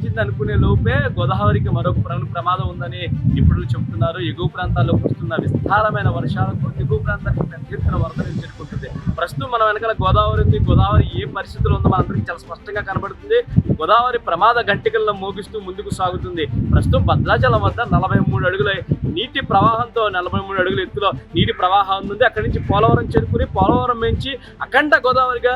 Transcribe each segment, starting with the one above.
వచ్చింది అనుకునే లోపే గోదావరికి మరొక ప్రమాదం ఉందని ఇప్పుడు చెబుతున్నారు ఎగువ ప్రాంతాల్లో కురుస్తున్న విస్తారమైన వర్షాలకు ఎగువ ప్రాంతానికి పెద్ద ఎత్తున వరదలు చేరుకుంటుంది. ప్రస్తుతం మన వెనకాల గోదావరి ఉంది. గోదావరి ఏ పరిస్థితులు ఉందో మనందరికీ చాలా స్పష్టంగా కనబడుతుంది. గోదావరి ప్రమాద గంటికల్లో మోగిస్తూ ముందుకు సాగుతుంది. ప్రస్తుతం భద్రాచలం వద్ద నలభై మూడు అడుగుల నీటి ప్రవాహంతో నలభై మూడు అడుగుల ఎత్తులో నీటి ప్రవాహం ఉంది. అక్కడి నుంచి పోలవరం చేరుకుని పోలవరం నుంచి అఖండ గోదావరిగా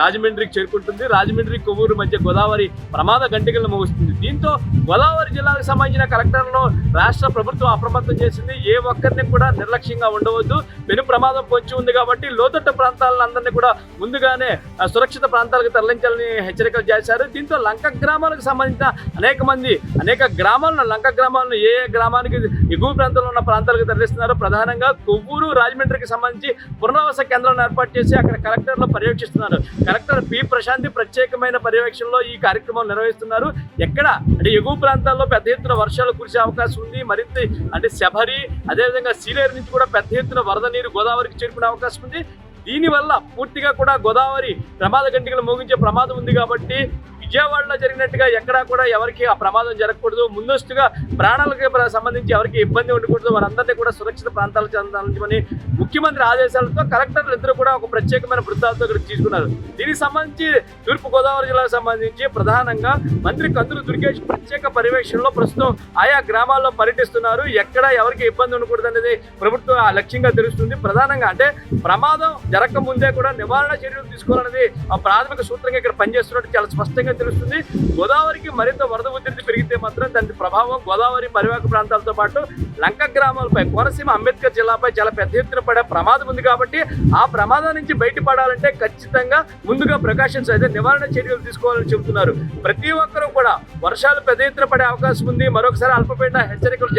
రాజమండ్రికి చేరుకుంటుంది. రాజమండ్రి కొవ్వూరు మధ్య గోదావరి ప్రమాద గంటికలను ముగుస్తుంది దీంతో గోదావరి జిల్లాకు సంబంధించిన కలెక్టర్లను రాష్ట్ర ప్రభుత్వం అప్రమత్తం చేసింది. ఏ ఒక్కరిని కూడా నిర్లక్ష్యంగా ఉండవద్దు. పెను ప్రమాదం పొంచి ఉంది కాబట్టి లోతట్టు ప్రాంతాలందరినీ కూడా ముందుగానే సురక్షిత ప్రాంతాలకు తరలించాలని హెచ్చరికలు చేశారు. దీంతో లంక గ్రామాలకు సంబంధించిన అనేక మంది అనేక గ్రామాలను లంక గ్రామాలను ఏ ఏ గ్రామానికి ఎగువ ప్రాంతంలో ఉన్న ప్రాంతాలకు తరలిస్తున్నారు. ప్రధానంగా కొవ్వూరు రాజమండ్రికి సంబంధించి పునరావాస కేంద్రాలను ఏర్పాటు చేసి అక్కడ కలెక్టర్లు పర్యవేక్షిస్తున్నారు. కలెక్టర్ పి ప్రశాంతి ప్రత్యేకమైన పర్యవేక్షణలో ఈ కార్యక్రమం నిర్వహిస్తున్నారు. ఎక్కడ అంటే ఎగువ ప్రాంతాల్లో పెద్ద ఎత్తున వర్షాలు కురిసే అవకాశం ఉంది. మరింత అంటే శబరి అదేవిధంగా సీలేరు నుంచి కూడా పెద్ద ఎత్తున వరద నీరు గోదావరికి చేరుకునే అవకాశం ఉంది. దీనివల్ల పూర్తిగా కూడా గోదావరి ప్రమాద గంటికలు మోగించే ప్రమాదం ఉంది కాబట్టి విజయవాడలో జరిగినట్టుగా ఎక్కడా కూడా ఎవరికి ఆ ప్రమాదం జరగకూడదు. ముందస్తుగా ప్రాణాలకు సంబంధించి ఎవరికి ఇబ్బంది ఉండకూడదు. వారందరినీ కూడా సురక్షిత ప్రాంతాలకు చెందాలని ముఖ్యమంత్రి ఆదేశాలతో కలెక్టర్లు ఇద్దరు కూడా ఒక ప్రత్యేకమైన బృందాలతో ఇక్కడ తీసుకున్నారు. దీనికి సంబంధించి తూర్పు గోదావరి జిల్లాకు సంబంధించి ప్రధానంగా మంత్రి కందులు దుర్గేష్ ప్రత్యేక పర్యవేక్షణలో ప్రస్తుతం ఆయా గ్రామాల్లో పర్యటిస్తున్నారు. ఎక్కడ ఎవరికి ఇబ్బంది ఉండకూడదు అనేది ప్రభుత్వం ఆ లక్ష్యంగా తెలుస్తుంది. ప్రధానంగా అంటే ప్రమాదం జరగక ముందే కూడా నివారణ చర్యలు తీసుకోవాలనేది ఆ ప్రాథమిక సూత్రంగా ఇక్కడ పనిచేస్తున్నట్టు చాలా స్పష్టంగా తెలుస్తుంది. గోదావరికి మరింత వరద ఉధృతి పెరిగితే మాత్రం దాని ప్రభావం గోదావరి పరివాహక ప్రాంతాలతో పాటు లంక గ్రామాలపై కోనసీమ అంబేద్కర్ జిల్లాపై చాలా పెద్ద ఎత్తున పడే ప్రమాదం ఉంది కాబట్టి ఆ ప్రమాదం నుంచి బయటపడాలంటే ఖచ్చితంగా ముందుగా ప్రకాషన్స్ అయితే నివారణ చర్యలు తీసుకోవాలని చెబుతున్నారు. ప్రతి ఒక్కరూ కూడా వర్షాలు పెద్ద ఎత్తున పడే అవకాశం ఉంది. మరొకసారి అల్పపీడన హెచ్చరికలు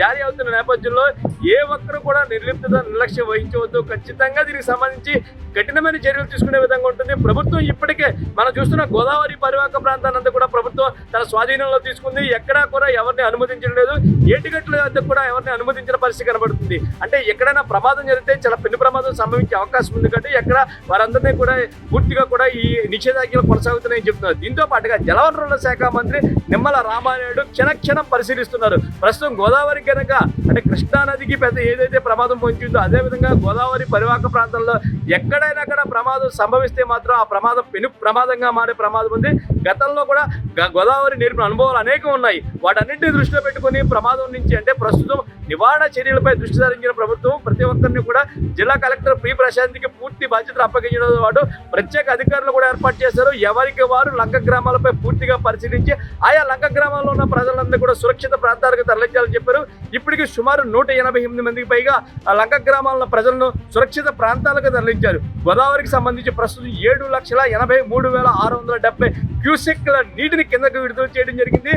జారీ అవుతున్న నేపథ్యంలో ఏ ఒక్కరు కూడా నిర్లిప్త నిర్లక్ష్యం వహించవద్దు. ఖచ్చితంగా దీనికి సంబంధించి కఠినమైన చర్యలు తీసుకునే విధంగా ఉంటుంది. ప్రభుత్వం ఇప్పటికే మనం చూస్తున్న గోదావరి పరివాహక ప్రాంతానంతా కూడా ప్రభుత్వం తన స్వాధీనంలో తీసుకుంది. ఎక్కడా కూడా ఎవరిని అనుమతించడం లేదు. ఏటిగట్ల వద్ద కూడా ఎవరిని అనుమతించిన పరిస్థితి కనబడుతుంది. అంటే ఎక్కడైనా ప్రమాదం జరిగితే చాలా పెను ప్రమాదం సంభవించే అవకాశం ఉంది కాబట్టి ఎక్కడ వారందరినీ కూడా పూర్తిగా కూడా ఈ నిషేధాజ్ఞలు కొనసాగుతున్నాయని చెప్తున్నారు. దీంతో పాటుగా జలవనరుల శాఖ మంత్రి నిమ్మల రామానాయుడు క్షణక్షణం పరిశీలిస్తున్నారు. ప్రస్తుతం గోదావరి కనుక అంటే కృష్ణా నదికి పెద్ద ఏదైతే ప్రమాదం పొందిందో అదేవిధంగా గోదావరి పరివాహక ప్రాంతంలో ఎక్కడైనా కూడా ప్రమాదం సంభవిస్తే మాత్రం ఆ ప్రమాదం పెను ప్రమాదంగా మారే ప్రమాదం ఉంది. గతంలో కూడా గోదావరి నేర్పిన అనుభవాలు అనేకం ఉన్నాయి. వాటన్నింటినీ దృష్టిలో పెట్టుకొని ప్రమాదం నుంచి అంటే ప్రస్తుతం నివారణ చర్యలపై దృష్టి సారించిన ప్రభుత్వం ప్రతి ఒక్కరిని కూడా జిల్లా కలెక్టర్ పి ప్రశాంత్కి పూర్తి బాధ్యతలు అప్పగించడంతో పాటు ప్రత్యేక అధికారులు కూడా ఏర్పాటు చేశారు. ఎవరికి వారు లంక గ్రామాలపై పూర్తిగా పరిశీలించి ఆయా లంక గ్రామాల్లో ఉన్న ప్రజలందరూ కూడా సురక్షిత ప్రాంతాలకు తరలించాలని చెప్పారు. ఇప్పటికి సుమారు నూట ఎనభై ఎనిమిది మందికి పైగా ఆ లంక గ్రామాల ప్రజలను సురక్షిత ప్రాంతాలకు తరలించారు. గోదావరికి సంబంధించి ప్రస్తుతం ఏడు లక్షల ఎనభై మూడు వేల ఆరు వందల డెబ్బై క్యూసెక్ల నీటిని కిందకు విడుదల చేయడం జరిగింది.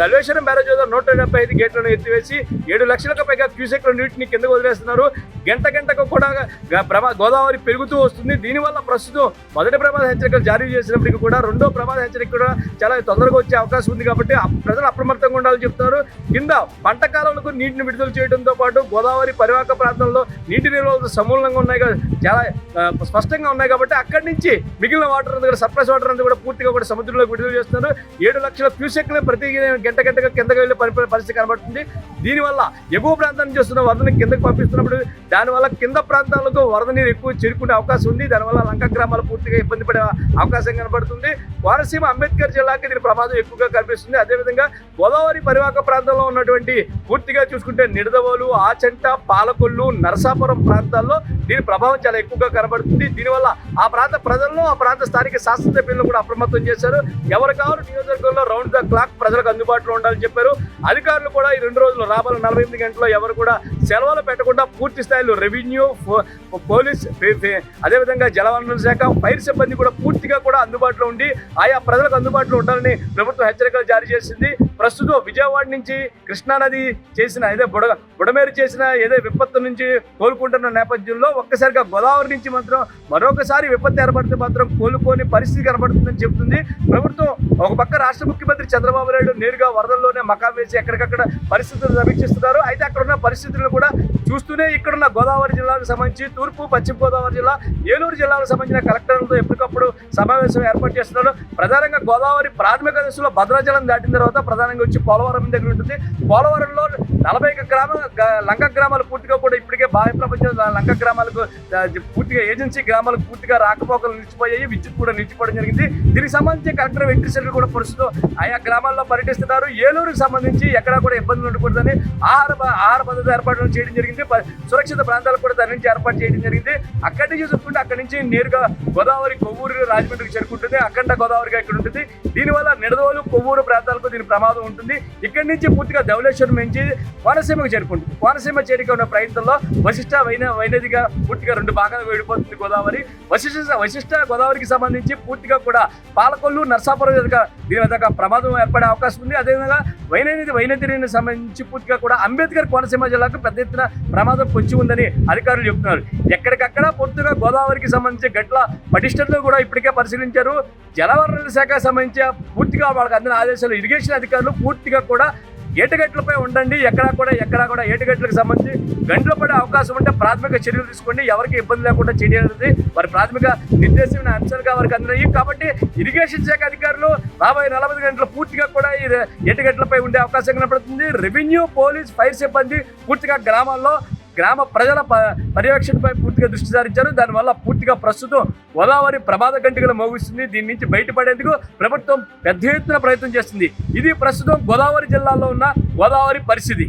దల్వేశ్వరం బ్యారేజ్ వద్ద నూట డెబ్బై ఐదు గేట్లను ఎత్తివేసి ఏడు లక్షలకు పైగా క్యూసెక్ల నీటిని కిందకు వదిలేస్తున్నారు. గంట గంటకు కూడా గ- ప్రమా గోదావరి పెరుగుతూ వస్తుంది. దీనివల్ల ప్రస్తుతం మొదటి ప్రమాద హెచ్చరికలు జారీ చేసినప్పటికీ కూడా రెండో ప్రమాద హెచ్చరిక కూడా చాలా తొందరగా వచ్చే అవకాశం ఉంది కాబట్టి ప్రజలు అప్రమత్తంగా ఉండాలని చెప్తున్నారు. కింద పంట కాలంలో నీటిని విడుదల చేయడంతో పాటు గోదావరి పరివాహక ప్రాంతంలో నీటి నిల్వలు సమూలంగా ఉన్నాయి చాలా స్పష్టంగా ఉన్నాయి కాబట్టి అక్కడి నుంచి మిగిలిన వాటర్ అంతా కూడా సర్ప్లస్ వాటర్ అంతా కూడా పూర్తిగా కూడా సముద్రంలోకి విడుదల చేస్తున్నారు. ఏడు లక్షల క్యూసెక్లు ప్రతి గంట గంటగా కిందకి వెళ్ళే పరిస్థితి కనబడుతుంది. దీనివల్ల ఎగువ ప్రాంతం నుంచి వస్తున్న వరదని కిందకు పంపిస్తున్నప్పుడు దానివల్ల కింద ప్రాంతాలకు వరద నీరు ఎక్కువ చేరుకునే అవకాశం ఉంది. దానివల్ల లంక గ్రామాలు పూర్తిగా ఇబ్బంది పడే అవకాశం కనబడుతుంది. కోనసీమ అంబేద్కర్ జిల్లాకి దీని ప్రమాదం ఎక్కువగా కనిపిస్తుంది. అదేవిధంగా గోదావరి పరివాహక ప్రాంతంలో ఉన్నటువంటి పూర్తిగా చూసుకుంటే నిడదవోలు ఆచంట పాలకొల్లు నరసాపురం ప్రాంతాల్లో దీని ప్రభావం చాలా ఎక్కువగా కనబడుతుంది. దీనివల్ల ఆ ప్రాంత ప్రజలను ఆ ప్రాంత స్థానిక శాస్త్రజ్ఞులను కూడా అప్రమత్తం చేశారు. ఎవరు కావాలి నియోజకవర్గంలో రౌండ్ ద క్లాక్ ప్రజలకు అందుబాటులో ఉండాలని చెప్పారు. అధికారులు కూడా ఈ రెండు రోజులు రాబోయే నలభై ఎనిమిది గంటల్లో ఎవరు కూడా సెలవులు పెట్టకుండా పూర్తి స్థాయిలో రెవెన్యూ పోలీస్ అదేవిధంగా జలవనరుల శాఖ ఫైర్ సిబ్బంది కూడా పూర్తిగా కూడా అందుబాటులో ఉండి ఆయా ప్రజలకు అందుబాటులో ఉండాలని ప్రభుత్వం హెచ్చరికలు జారీ చేసింది. ప్రస్తుతం విజయవాడ నుంచి కృష్ణానది చేసిన ఏదో బుడ బుడమేరు చేసిన ఏదో విపత్తు నుంచి కోలుకుంటున్న నేపథ్యంలో ఒక్కసారిగా గోదావరి నుంచి మాత్రం మరొకసారి విపత్తు ఏర్పడితే మాత్రం కోలుకోని పరిస్థితి కనబడుతుందని చెబుతుంది. ప్రభుత్వం ఒక పక్క రాష్ట్ర ముఖ్యమంత్రి చంద్రబాబు నాయుడు నేరుగా వరదల్లోనే మకాం వేసి ఎక్కడికక్కడ పరిస్థితులు సమీక్షిస్తున్నారు. అయితే అక్కడ ఉన్న పరిస్థితులను కూడా చూస్తూనే ఇక్కడున్న గోదావరి జిల్లాకు సంబంధించి తూర్పు పశ్చిమ గోదావరి జిల్లా ఏలూరు జిల్లాకు సంబంధించిన కలెక్టర్లతో ఎప్పటికప్పుడు సమావేశం ఏర్పాటు చేస్తున్నారు. ప్రధానంగా గోదావరి ప్రాథమిక దశలో భద్రాచలం దాటిన తర్వాత ప్రధాన ప్రధానంగా వచ్చి పోలవరం దగ్గర ఉంటుంది. పోలవరంలో నలభై ఒక్క గ్రామ లంక గ్రామాలు పూర్తిగా కూడా ఇప్పటికే బాహ్య ప్రపంచం లంక గ్రామాలకు పూర్తిగా ఏజెన్సీ గ్రామాలకు పూర్తిగా రాకపోకలు నిలిచిపోయాయి. విద్యుత్ కూడా నిలిచిపోవడం జరిగింది. దీనికి సంబంధించి కలెక్టర్ వెంకటేశ్వరులు కూడా ప్రస్తుతం ఆయా గ్రామాల్లో పర్యటిస్తున్నారు. ఏలూరుకు సంబంధించి ఎక్కడా కూడా ఇబ్బందులు ఉండకూడదని ఆహార ఆహార భద్రత ఏర్పాట్లు చేయడం జరిగింది. సురక్షిత ప్రాంతాలకు కూడా దాని నుంచి ఏర్పాటు చేయడం జరిగింది. అక్కడి నుంచి చూసుకుంటే అక్కడి నుంచి నేరుగా గోదావరి కొవ్వూరు రాజమండ్రికి చేరుకుంటుంది. అఖండ గోదావరిగా ఇక్కడ ఉంటుంది. దీనివల్ల నిడదోలు కొవ్వూరు ప్రాంతాలకు దీని ప్రమాదం ఉంటుంది. ఇక్కడి నుంచి పూర్తిగా ధవళేశ్వరం నుంచి కోనసీమకు చేరుకుంటుంది. కోనసీమ చేరిక ఉన్న ప్రయత్నంలో వశిష్ట వైన వైనదిగా పూర్తిగా రెండు భాగాలు విడిపోతుంది గోదావరి. వశిష్ట వశిష్ట గోదావరికి సంబంధించి పూర్తిగా కూడా పాలకొల్లు నర్సాపురం దీని విధంగా ప్రమాదం ఏర్పడే అవకాశం ఉంది. అదేవిధంగా వైనది వైనదిని సంబంధించి పూర్తిగా కూడా అంబేద్కర్ కోనసీమ జిల్లాకు పెద్ద ఎత్తున ప్రమాదం పొంచి ఉందని అధికారులు చెబుతున్నారు ఎక్కడికక్కడ పూర్తిగా గోదావరికి సంబంధించి గట్ల పటిష్టతను కూడా ఇప్పటికే పరిశీలించారు. జలవనరుల శాఖ సంబంధించి పూర్తిగా వాళ్ళకి అందిన ఆదేశాలు ఇరిగేషన్ అధికారులు పూర్తిగా కూడా ఏటుగట్లపై ఉండండి. ఎక్కడా కూడా ఎక్కడా కూడా ఏటుగట్లకు సంబంధించి గంటలు పడే అవకాశం ఉంటే ప్రాథమిక చర్యలు తీసుకోండి. ఎవరికి ఇబ్బంది లేకుండా చేయాలి వారి ప్రాథమిక నిర్దేశమైన అంశాలుగా వారికి అందినాయి కాబట్టి ఇరిగేషన్ శాఖ అధికారులు రాబోయే నలభై గంటలు పూర్తిగా కూడా ఈ ఏటుగట్లపై ఉండే అవకాశం కనపడుతుంది. రెవెన్యూ పోలీస్ ఫైర్ సిబ్బంది పూర్తిగా గ్రామాల్లో గ్రామ ప్రజల ప- పర్యవేక్షణపై పూర్తిగా దృష్టి సారించారు. దానివల్ల పూర్తిగా ప్రస్తుతం గోదావరి ప్రమాద గంటగా మోగిస్తుంది. దీని నుంచి బయటపడేందుకు ప్రభుత్వం పెద్ద ఎత్తున ప్రయత్నం చేస్తుంది. ఇది ప్రస్తుతం గోదావరి జిల్లాలో ఉన్న గోదావరి పరిస్థితి.